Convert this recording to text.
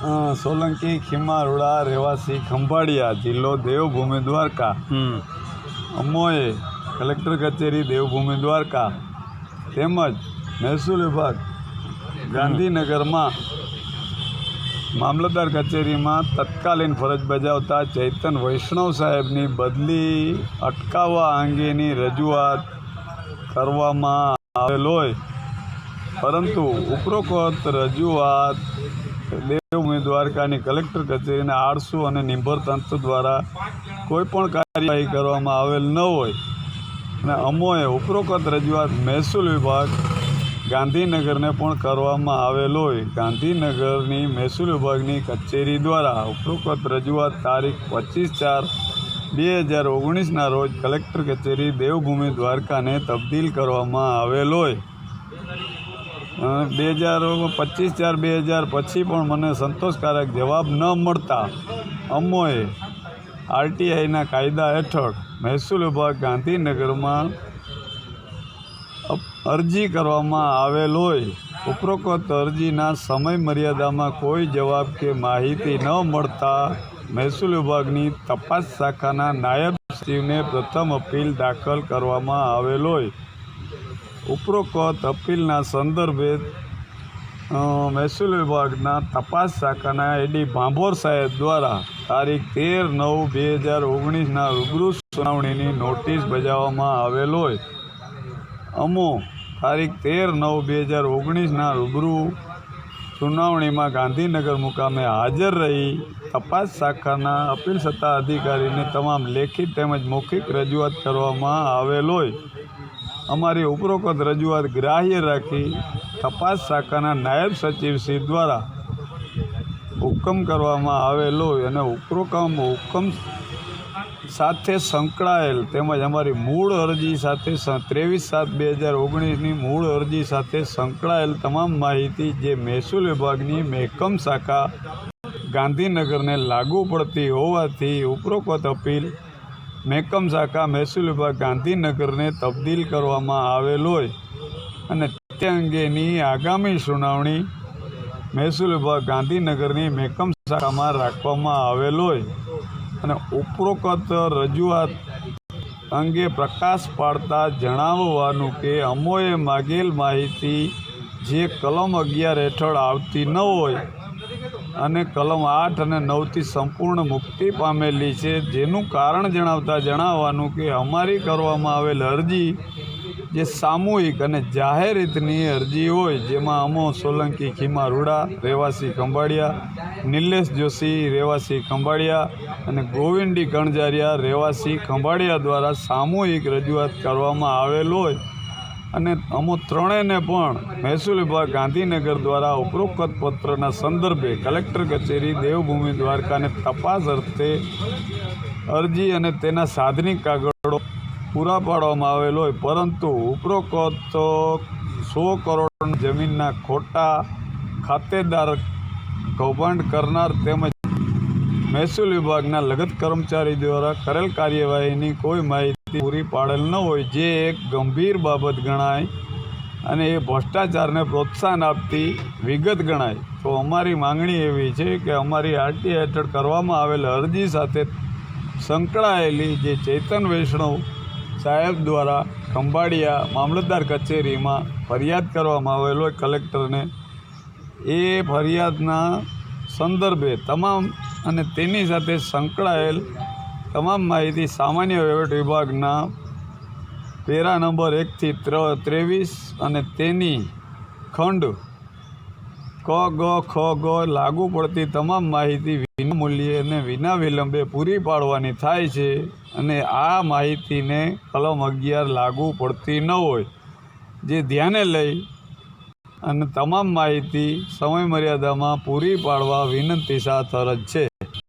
સોલંકી ખીમારુડા રહેવાસી ખંભાળિયા જિલ્લો દેવભૂમિ દ્વારકા. અમોએ કલેક્ટર કચેરી દેવભૂમિ દ્વારકા. તેમજ મહેસૂલ વિભાગ ગાંધીનગરમાં મામલતદાર કચેરીમાં તત્કાલીન ફરજ બજાવતા ચૈતન વૈષ્ણવ સાહેબની બદલી અટકાવવા અંગેની રજૂઆત કરવામાં આવેલ હોય. પરંતુ ઉપરોક્ત રજૂઆત દેવભૂમિ દ્વારકાની કલેક્ટર કચેરીને આળસુ અને નિર્ભર તંત્ર દ્વારા કોઈ પણ કાર્યવાહી કરવામાં આવેલ ન હોય. અને અમોએ ઉપરોક્ત રજૂઆત મહેસૂલ વિભાગ ગાંધીનગરને પણ કરવામાં આવેલ હોય. ગાંધીનગરની મહેસૂલ વિભાગની કચેરી દ્વારા ઉપરોક્ત રજૂઆત તારીખ પચીસ ચાર બે હજાર ઓગણીસના રોજ કલેક્ટર કચેરી દેવભૂમિ દ્વારકાને તબદીલ કરવામાં આવેલ હોય. બે હજાર પચીસ ચાર, બે હજાર પછી પણ મને સંતોષકારક જવાબ ન મળતા અમોએ આરટીઆઈના કાયદા હેઠળ મહેસૂલ વિભાગ ગાંધીનગરમાં અરજી કરવામાં આવેલ હોય. ઉપરોક્ત અરજીના સમય મર્યાદામાં કોઈ જવાબ કે માહિતી ન મળતા મહેસૂલ વિભાગની તપાસ શાખાના નાયબ સચિવને પ્રથમ અપીલ દાખલ કરવામાં આવેલ હોય. ઉપરોક્ત અપીલના સંદર્ભે મહેસૂલ વિભાગના તપાસ શાખાના એડી ભાંભોર સાહેબ દ્વારા તારીખ તેર નવ બે હજાર ઓગણીસના રૂબરૂ સુનાવણીની નોટિસ બજાવવામાં આવેલ હોય. અમો, તારીખ તેર નવ બે હજાર ઓગણીસના રૂબરૂ સુનાવણીમાં ગાંધીનગર મુકામે હાજર રહી તપાસ શાખાના અપીલ સત્તા અધિકારીને તમામ લેખિત તેમજ મૌખિક રજૂઆત કરવામાં આવેલ હોય. અમારી ઉપરોક્ત રજૂઆત ગ્રાહ્ય રાખી તપાસ શાખાના નાયબ સચિવશ્રી દ્વારા હુકમ કરવામાં આવેલો અને ઉપરોક્ત હુકમ સાથે સંકળાયેલ તેમજ અમારી મૂળ અરજી સાથે ત્રેવીસ સાત બે હજાર ઓગણીસની મૂળ અરજી સાથે સંકળાયેલ તમામ માહિતી જે મહેસૂલ વિભાગની મહેકમ શાખા ગાંધીનગરને લાગુ પડતી હોવાથી ઉપરોક્ત અપીલ મહેકમ શાખા મહેસૂલ વિભાગ ગાંધીનગરને તબદીલ કરવામાં આવેલ હોય અને તે અંગેની આગામી સુનાવણી મહેસૂલ વિભાગ ગાંધીનગરની મહેકમ શાખામાં રાખવામાં આવેલ હોય અને ઉપરોક્ત રજૂઆત અંગે પ્રકાશ પાડતા જણાવવાનું કે અમોએ માગેલ માહિતી જે કલમ અગિયાર હેઠળ આવતી ન હોય અને કલમ આઠ અને નવથી સંપૂર્ણ મુક્તિ પામેલી છે. જેનું કારણ જણાવતા જણાવવાનું કે અમારી કરવામાં આવેલ અરજી જે સામૂહિક અને જાહેર રીતની અરજી હોય, જેમાં અમો સોલંકી, ખીમા રૂડા, રહેવાસી ખંભાળિયા, નિલેશ જોશી, રહેવાસી ખંભાળિયા અને ગોવિંદી કણજારિયા રહેવાસી ખંભાળિયા દ્વારા સામૂહિક રજૂઆત કરવામાં આવેલ હોય. અને અમો ત્રણેયને પણ મહેસૂલ વિભાગ ગાંધીનગર દ્વારા ઉપરોક્ત પત્રના સંદર્ભે કલેક્ટર કચેરી, દેવભૂમિ દ્વારકાને તપાસ અર્થે અરજી અને તેના સાધનિક કાગળો પૂરા પાડવામાં આવેલ હોય. પરંતુ ઉપરોક્ત સો કરોડ જમીનના ખોટા ખાતેદાર કૌભાંડ કરનાર તેમજ મહેસૂલ વિભાગના લગત કર્મચારી દ્વારા કરેલ કાર્યવાહીની કોઈ માહિતી પૂરી પાડેલ ન હોય, જે એક ગંભીર બાબત ગણાય અને એ ભ્રષ્ટાચારને પ્રોત્સાહન આપતી વિગત ગણાય. તો અમારી માંગણી એવી છે કે અમારી આરટી હેઠળ કરવામાં આવેલ અરજી સાથે સંકળાયેલી જે ચેતન વૈષ્ણવ સાહેબ દ્વારા ખંભાળિયા મામલતદાર કચેરીમાં ફરિયાદ કરવામાં આવેલો કલેક્ટરને, એ ફરિયાદના સંદર્ભે તમામ અને તેની સાથે સંકળાયેલ તમામ માહિતી સામાન્ય વહીવટ વિભાગના પેરા નંબર એકથી ત્ર ત્રેવીસ અને તેની ખંડ ક, ગ, ખ, ગ લાગુ પડતી તમામ માહિતી વિનામૂલ્યે અને વિના વિલંબે પૂરી પાડવાની થાય છે અને આ માહિતીને કલમ અગિયાર લાગુ પડતી ન હોય. જે ધ્યાને લઈ અને તમામ માહિતી સમય મર્યાદામાં પૂરી પાડવા વિનંતી સાથ અરજ છે.